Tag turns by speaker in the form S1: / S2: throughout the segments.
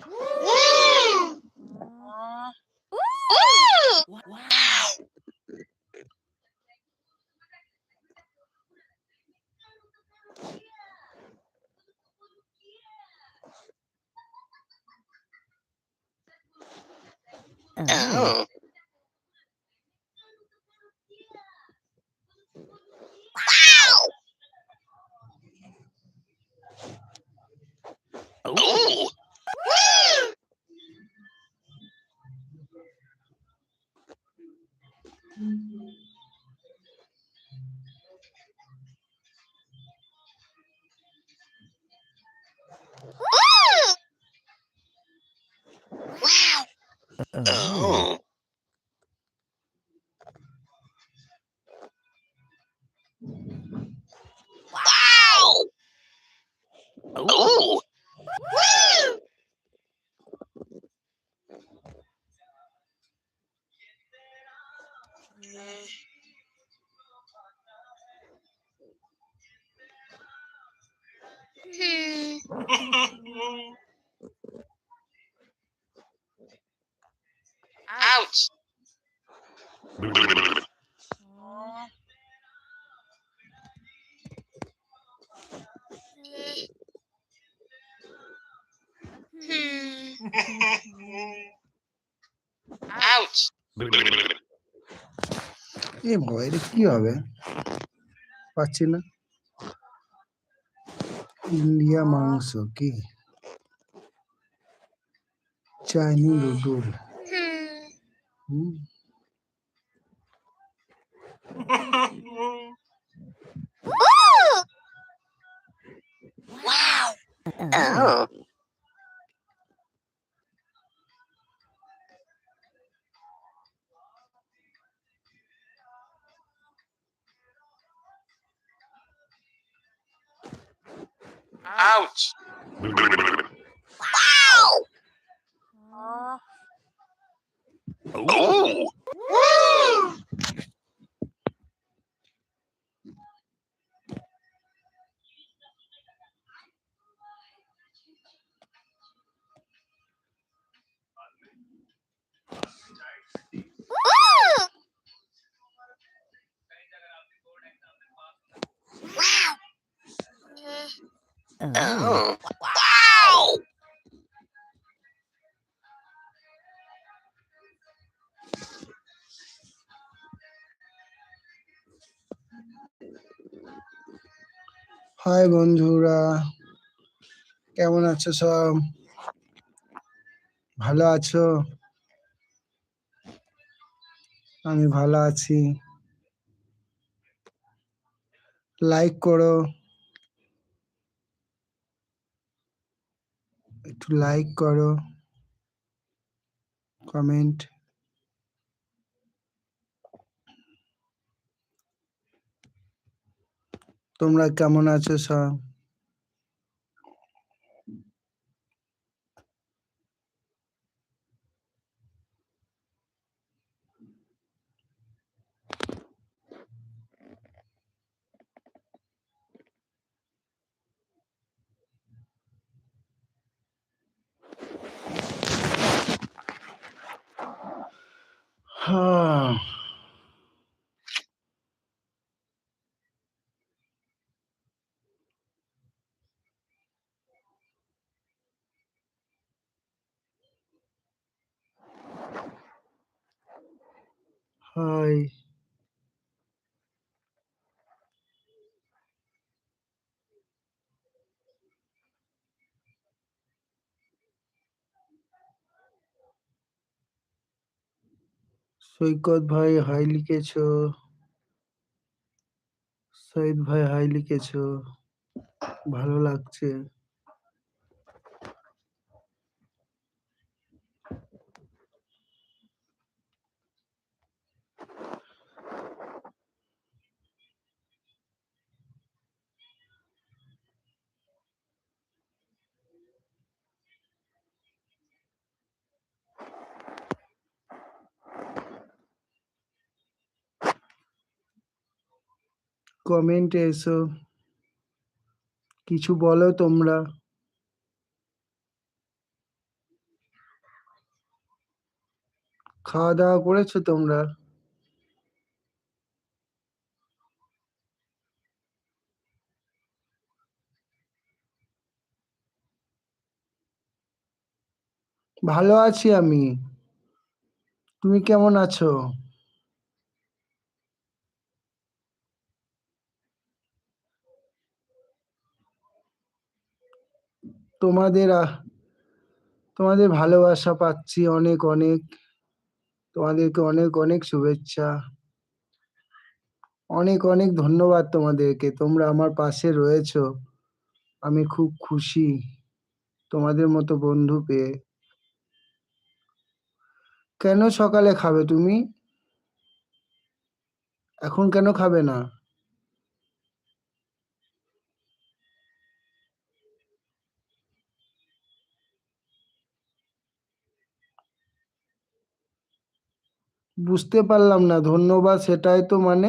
S1: Oh. Wow.
S2: Oh.
S1: Ooh. Woo. Woo. Wow. Oh. Mm-hmm. Wow. Hmm. Ouch.
S3: এ বাবা এটা কি হবে পাচ্ছি না ইন্ডিয়া মাংস কি চাইনি নুডুল
S1: Hmm.
S3: হুম
S1: Woo. Wow. Oh.
S2: Ouch.
S1: Wow.
S2: Oh.
S1: Woo.
S3: Hi বন্ধুরা। কেমন আছো সব? ভালো আছো? আমি ভালো আছি। লাইক করো। একটু লাইক করো। কমেন্ট তোমরা কেমন আছো সব হ্যাঁ। হাই সৈকত ভাই হাই লিখেছো। সৈয়দ ভাই হাই লিখেছো। ভালো লাগছে। কমেন্টে এসো। কিছু বলো তোমরা। খাওয়া দাওয়া করেছ তোমরা? ভালো আছি আমি। তুমি কেমন আছো? তোমাদের তোমাদের ভালোবাসা পাচ্ছি অনেক অনেক। তোমাদেরকে অনেক অনেক শুভেচ্ছা। অনেক অনেক ধন্যবাদ তোমাদেরকে। তোমরা আমার পাশে রয়েছো। আমি খুব খুশি তোমাদের মতো বন্ধু পেয়ে। কেন সকালে খাবে তুমি? এখন কেন খাবে না? বুঝতে পারলাম না ধন্যবাদ সেটাই তো মানে।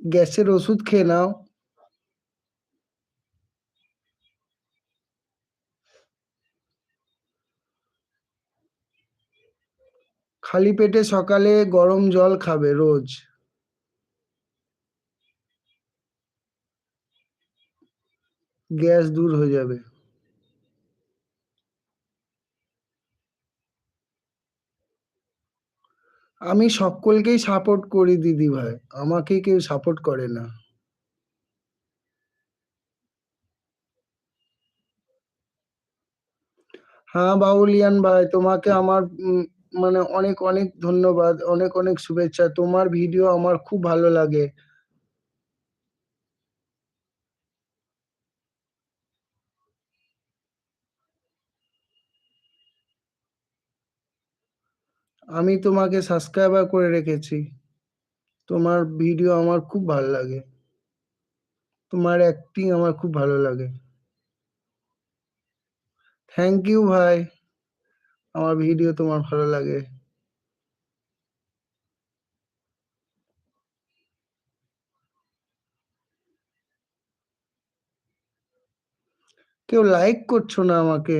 S3: গ্যাসের ওষুধ খেয়ে নাও। খালি পেটে সকালে গরম জল খাবে রোজ। গ্যাস দূর হয়ে যাবে। আমি সকলকেই সাপোর্ট করি দিদি ভাই, আমাকে কেউ সাপোর্ট করে না। হ্যাঁ বাউলিয়ান ভাই, তোমাকে আমার মানে অনেক অনেক ধন্যবাদ, অনেক অনেক শুভেচ্ছা। তোমার ভিডিও আমার খুব ভালো লাগে। আমি তোমাকে সাবস্ক্রাইবার করে রেখেছি। তোমার ভিডিও আমার খুব ভালো লাগে। তোমার অ্যাক্টিং আমার খুব ভালো লাগে। থ্যাংক ইউ ভাই। আমার ভিডিও তোমার ভালো লাগে। কেউ লাইক করছ না আমাকে?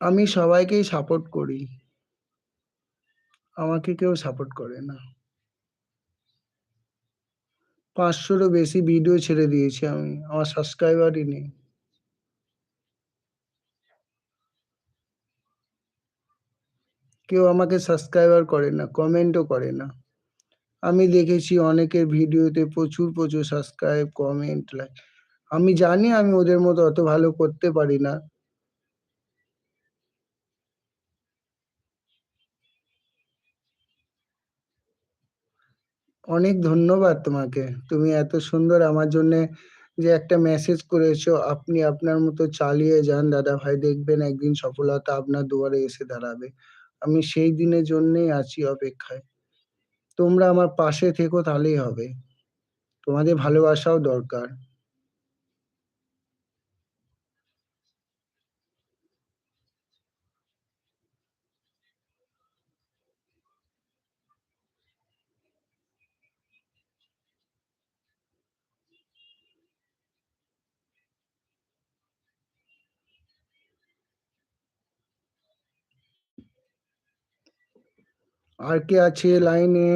S3: আমি সবাইকেই সাপোর্ট করি। আমাকে কেউ সাপোর্ট করে না। পাঁচশোরও বেশি ভিডিও ছেড়ে দিয়েছি আমি, আমার সাবস্ক্রাইবারই নেই। কেউ আমাকে সাবস্ক্রাইবার করে না কমেন্টও করে না। আমি দেখেছি অনেকের ভিডিওতে প্রচুর প্রচুর সাবস্ক্রাইব কমেন্ট লাইক আমি জানি আমি ওদের মতো অত ভালো করতে পারি না। অনেক ধন্যবাদ তোমাকে। তুমি এত সুন্দর আমার জন্য যে একটা মেসেজ করেছ, আপনি আপনার মতো চালিয়ে যান। দাদা ভাই দেখবেন একদিন সফলতা আপনার দুয়ারে এসে দাঁড়াবে। আমি সেই দিনের জন্যই আছি অপেক্ষায়। তোমরা আমার পাশে থেকো, তাহলেই হবে। তোমাদের ভালোবাসাও দরকার। আর কে আছে লাইনে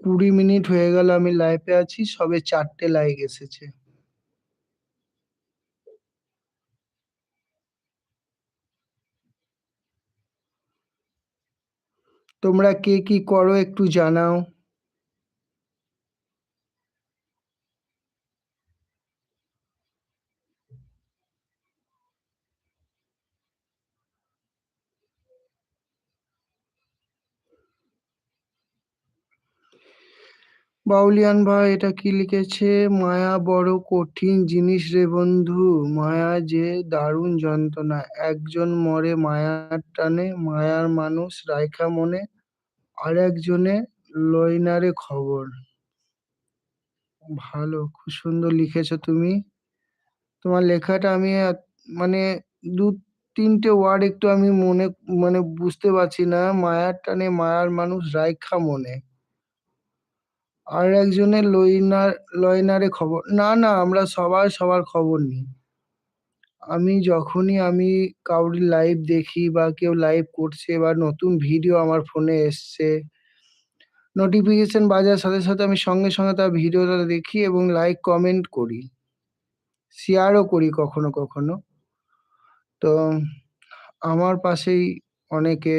S3: কুড়ি মিনিট হয়ে গেল, আমি লাইভে আছি, সবে চারটে লাইক এসেছে। তোমরা কে কি করো একটু জানাও। বাউলিয়ান ভাই, এটা কি লিখেছে? মায়া বড় কঠিন জিনিস রে বন্ধু, মায়া যে দারুণ যন্ত্রণা। একজন মরে মায়ার টানে, মায়ার মানুষ রাইখা মনে, আর একজনে লইনারে খবর। ভালো, খুব সুন্দর লিখেছো তুমি। তোমার লেখাটা আমি মানে দু তিনটে ওয়ার্ড একটু আমি মনে মানে বুঝতে পারছি না। মায়ার টানে মায়ার মানুষ রাইখা মনে। আর একজনের লইনার লয়নারে খবর, না না, আমরা সবার সবার খবর নিই। আমি যখনই আমি কাউরি লাইভ দেখি বা কেউ লাইভ করছে বা নতুন ভিডিও আমার ফোনে এসছে নোটিফিকেশন বাজার সাথে সাথে আমি সঙ্গে সঙ্গে তার ভিডিওটা দেখি এবং লাইক কমেন্ট করি। শেয়ারও করি কখনো কখনো। তো আমার পাশেই অনেকে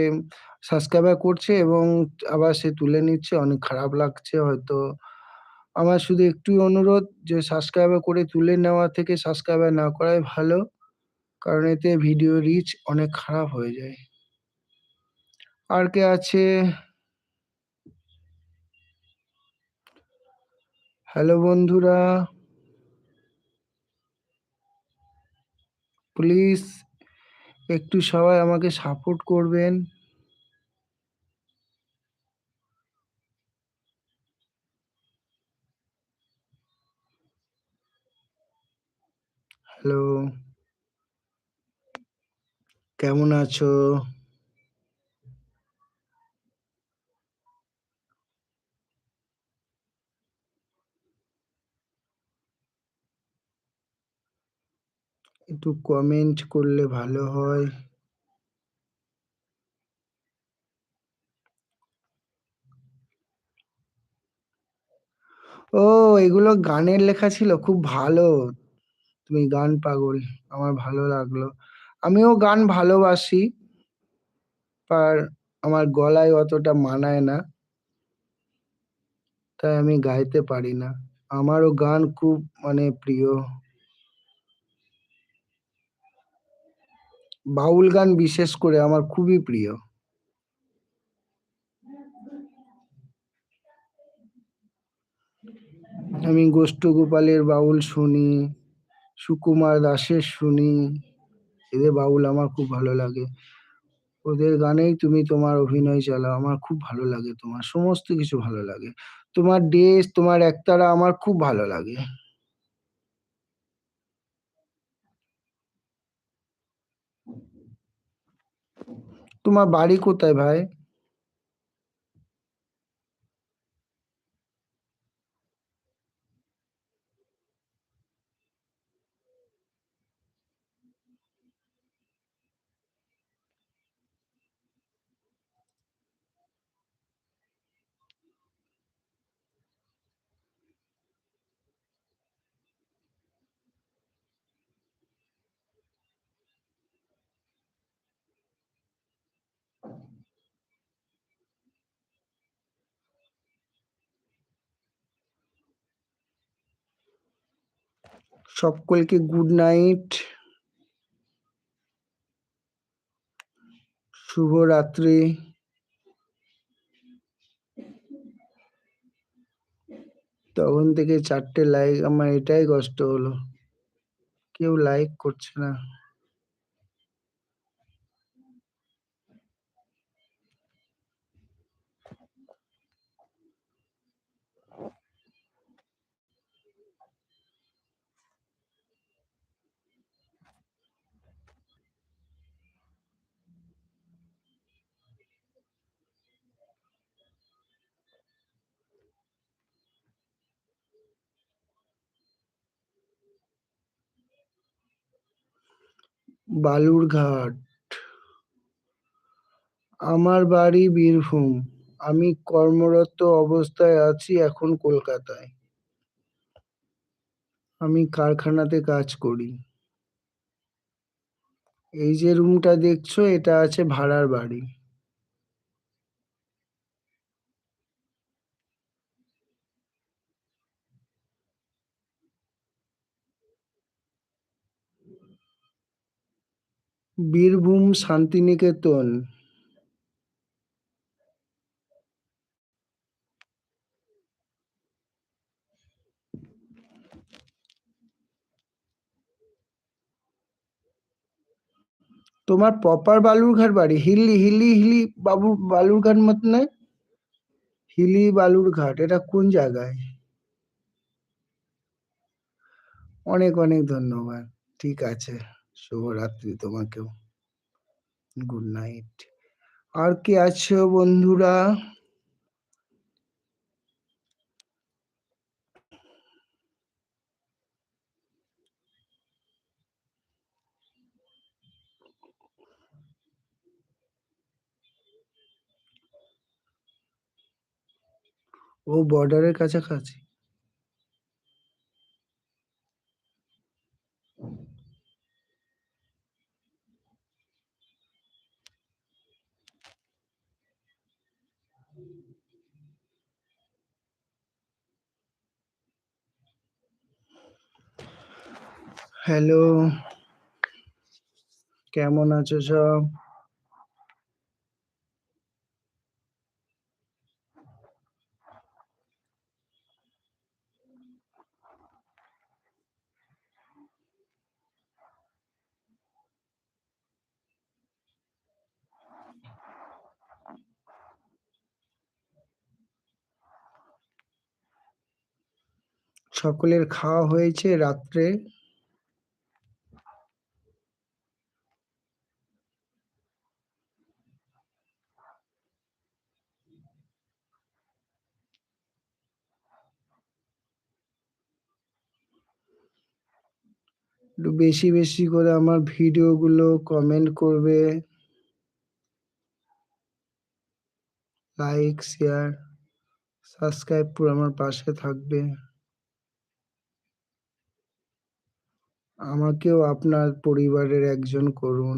S3: সাবস্ক্রাইবার করছে এবং আবার সে তুলে নিচ্ছে, অনেক খারাপ লাগছে হয়তো। আমার শুধু একটুই অনুরোধ যে সাবস্ক্রাইবার করে তুলে নেওয়া থেকে সাবস্ক্রাইবার না করাই ভালো, কারণ এতে ভিডিও রিচ অনেক খারাপ হয়ে যায়। আর কে আছে? হ্যালো বন্ধুরা। প্লিজ একটু সবাই আমাকে সাপোর্ট করবেন। হ্যালো। কেমন আছো? একটু কমেন্ট করলে ভালো হয়। ও, এগুলো গানের লেখা ছিল? খুব ভালো। তুমি গান পাগল, আমার ভালো লাগল। আমিও গান ভালোবাসি, আর আমার গলায় অতটা মানায় না, তাই আমি গাইতে পারি না। আমারও গান খুব মানে প্রিয়। বাউল গান বিশেষ করে আমার খুবই প্রিয়। আমি গোষ্ঠ গোপালের বাউল শুনি সুকুমার দাসের শুনি। এদের বাউল আমার খুব ভালো লাগে। ওদের গানেই তুমি তোমার অভিনয় চালাও, আমার খুব ভালো লাগে তোমার, সমস্ত কিছু ভালো লাগে। তোমার ড্রেস, তোমার একতারা আমার খুব ভালো লাগে। তোমার বাড়ি কোথায় ভাই? সকলকে গুড নাইট শুভরাত্রি। তখন থেকে চারটে লাইক আমার এটাই কষ্ট হলো। কেউ লাইক করছে না। বালুরঘাট আমার বাড়ি বীরভূম আমি কর্মরত অবস্থায় আছি এখন কলকাতায়। আমি কারখানাতে কাজ করি। এই যে রুমটা দেখছ, এটা আছে ভাড়ার বাড়ি। বীরভূম শান্তিনিকেতন। তোমার প্রপার বালুরঘাট বাড়ি? হিলি, হিলি, হিলি বাবু বালুরঘাট মত নয়? হিলি বালুরঘাট এটা কোন জায়গায়? অনেক, অনেক ধন্যবাদ। ঠিক আছে। শুভরাত্রি তোমাকেও। Good night. আর কে আছো বন্ধুরা? ও বর্ডারের কাছাকাছি? হ্যালো। কেমন আছো সব? সকলের খাওয়া হয়েছে রাত্রে? একটু বেশি, বেশি করে আমার ভিডিওগুলো কমেন্ট করবে। লাইক, শেয়ার, সাবস্ক্রাইব করে আমার পাশে থাকবে। আমাকেও আপনার পরিবারের একজন করুন।